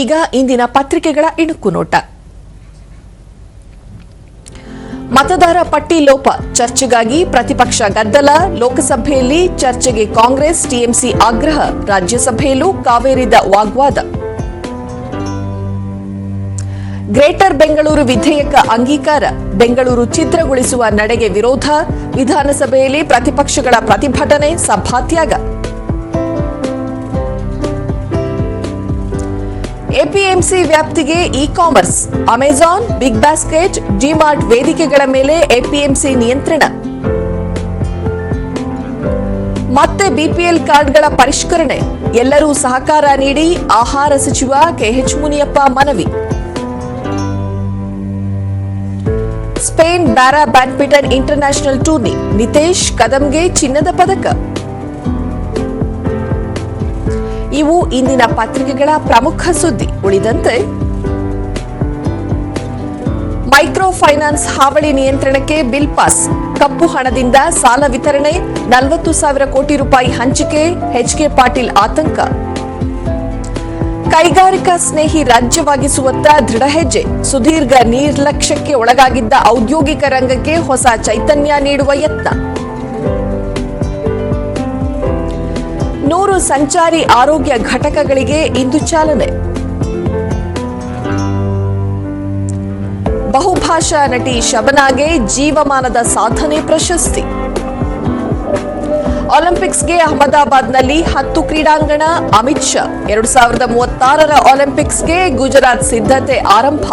ಈಗ ಇಂದಿನ ಪತ್ರಿಕೆಗಳ ಇಣುಕು ನೋಟ. ಮತದಾರ ಪಟ್ಟಿ ಲೋಪ ಚರ್ಚೆಗಾಗಿ ಪ್ರತಿಪಕ್ಷ ಗದ್ದಲ, ಲೋಕಸಭೆಯಲ್ಲಿ ಚರ್ಚೆಗೆ ಕಾಂಗ್ರೆಸ್, ಟಿಎಂಸಿ ಆಗ್ರಹ, ರಾಜ್ಯಸಭೆಯಲ್ಲೂ ಕಾವೇರಿದ ವಾಗ್ವಾದ. ಗ್ರೇಟರ್ ಬೆಂಗಳೂರು ವಿಧೇಯಕ ಅಂಗೀಕಾರ, ಬೆಂಗಳೂರು ಚಿತ್ರಗೊಳಿಸುವ ನಡೆಗೆ ವಿರೋಧ, ವಿಧಾನಸಭೆಯಲ್ಲಿ ಪ್ರತಿಪಕ್ಷಗಳ ಪ್ರತಿಭಟನೆ ಸಭಾತ್ಯಾಗ. ಎಪಿಎಂಸಿ ವ್ಯಾಪ್ತಿಗೆ e commerce Amazon, big basket DMart ವೇದಿಕೆಗಳ ಮೇಲೆ ಎಪಿಎಂಸಿ ನಿಯಂತ್ರಣ. ಮತ್ತೆ ಬಿಪಿಎಲ್ ಕಾರ್ಡ್ಗಳ ಪರಿಷ್ಕರಣೆ. ಎಲ್ಲರೂ ಸಹಕಾರ ನೀಡಿ ಆಹಾರ ಸಚಿವ ಕೆಎಚ್ ಮುನಿಯಪ್ಪ ಮನವಿ. Spain para badminton international tourney. Nitesh ಕದಂಗೆ ಚಿನ್ನದ ಪದಕ. ಇವು ಇಂದಿನ ಪತ್ರಿಕೆಗಳ ಪ್ರಮುಖ ಸುದ್ದಿ. ಉಳಿದಂತೆ ಮೈಕ್ರೋ ಫೈನಾನ್ಸ್ ಹಾವಳಿ ನಿಯಂತ್ರಣಕ್ಕೆ ಬಿಲ್ ಪಾಸ್. ಕಪ್ಪು ಹಣದಿಂದ ಸಾಲ ವಿತರಣೆ, ನಲವತ್ತು ಸಾವಿರ ಕೋಟಿ ರೂಪಾಯಿ ಹಂಚಿಕೆ ಎಚ್ಕೆ ಪಾಟೀಲ್ ಆತಂಕ. ಕೈಗಾರಿಕಾ ಸ್ನೇಹಿ ರಾಜ್ಯವಾಗಿಸುವತ್ತ ದೃಢ ಹೆಜ್ಜೆ. ಸುದೀರ್ಘ ನಿರ್ಲಕ್ಷ್ಯಕ್ಕೆ ಒಳಗಾಗಿದ್ದ ಔದ್ಯೋಗಿಕ ರಂಗಕ್ಕೆ ಹೊಸ ಚೈತನ್ಯ ನೀಡುವ ಯತ್ನ. ನೂರು ಸಂಚಾರಿ ಆರೋಗ್ಯ ಘಟಕಗಳಿಗೆ ಇಂದು ಚಾಲನೆ. ಬಹುಭಾಷಾ ನಟಿ ಶಬನಾಗೆ ಜೀವಮಾನದ ಸಾಧನೆ ಪ್ರಶಸ್ತಿ. ಒಲಿಂಪಿಕ್ಸ್ಗೆ ಅಹಮದಾಬಾದ್ನಲ್ಲಿ ಹತ್ತು ಕ್ರೀಡಾಂಗಣ, ಅಮಿತ್ ಶಾ. ಎರಡು ಸಾವಿರದ ಮೂವತ್ತಾರರ ಒಲಿಂಪಿಕ್ಸ್ಗೆ ಗುಜರಾತ್ ಸಿದ್ಧತೆ ಆರಂಭ.